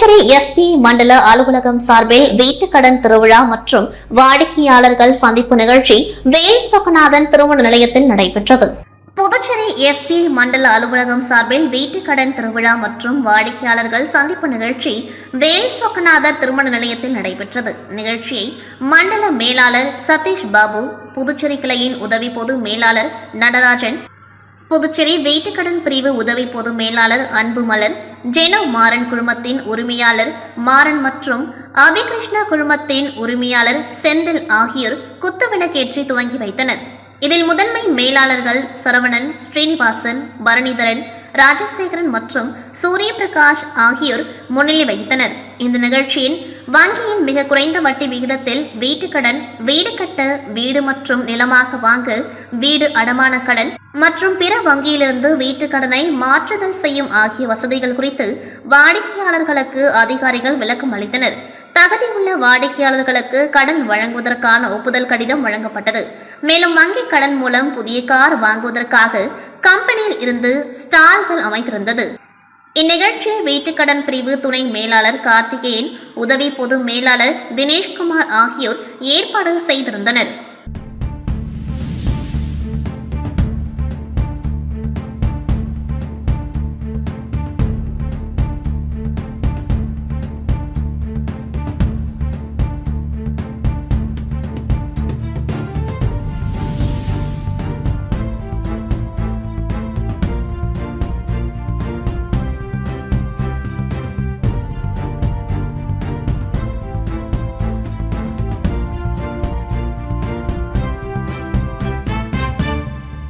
Puducherry SP மண்டல அலுவலகம் சார்பில் வீட்டுக்கடன் திருவிழா மற்றும் வாடிக்கையாளர்கள் சந்திப்பு நிகழ்ச்சி வேல் சொக்கநாதன் திருமண நிலையத்தில் நடைபெற்றது. புதுச்சேரி எஸ்பி மண்டல அலுவலகம் சார்பில் வீட்டுக்கடன் திருவிழா மற்றும் வாடிக்கையாளர்கள் சந்திப்பு நிகழ்ச்சி வேல் சொக்கநாதர் திருமண நிலையத்தில் நடைபெற்றது. நிகழ்ச்சியை மண்டல மேலாளர் சதீஷ் பாபு புதுச்சேரி கிளையின் உதவி பொது மேலாளர் நடராஜன் புதுச்சேரி வீட்டுக்கடன் பிரிவு உதவி பொது மேலாளர் அன்புமலர் ஜெனோ மாறன் குழுமத்தின் உரிமையாளர் மாறன் மற்றும் அபிகிருஷ்ணா குழுமத்தின் உரிமையாளர் செந்தில் ஆகியோர் குத்துவிளக்கேற்றி துவங்கி வைத்தனர். இதில் முதன்மை மேலாளர்கள் சரவணன் ஸ்ரீனிவாசன் பரணிதரன் ராஜசேகரன் மற்றும் சூரிய பிரகாஷ் ஆகியோர் முன்னிலை வகித்தனர். இந்த நிகழ்ச்சியின் வங்கியின் மிக குறைந்த வட்டி விகிதத்தில் வீட்டுக்கடன் வீடு கட்ட வீடு மற்றும் நிலமாக வாங்க வீடு அடமான கடன் மற்றும் பிற வங்கியிலிருந்து வீட்டுக் கடனை மாற்றுதல் செய்யும் ஆகிய வசதிகள் குறித்து வாடிக்கையாளர்களுக்கு அதிகாரிகள் விளக்கம் அளித்தனர். தகுதியுள்ள வாடிக்கையாளர்களுக்கு கடன் வழங்குவதற்கான ஒப்புதல் கடிதம் வழங்கப்பட்டது. மேலும் வங்கி கடன் மூலம் புதிய கார் வாங்குவதற்காக கம்பெனியில் இருந்து ஸ்டால்கள் அமைத்திருந்தது இந்நிகழ்ச்சியை வீட்டுக்கடன் பிரிவு துணை மேலாளர் கார்த்திகேயன் உதவி பொது மேலாளர் தினேஷ்குமார் ஆகியோர் ஏற்பாடு செய்திருந்தனர்.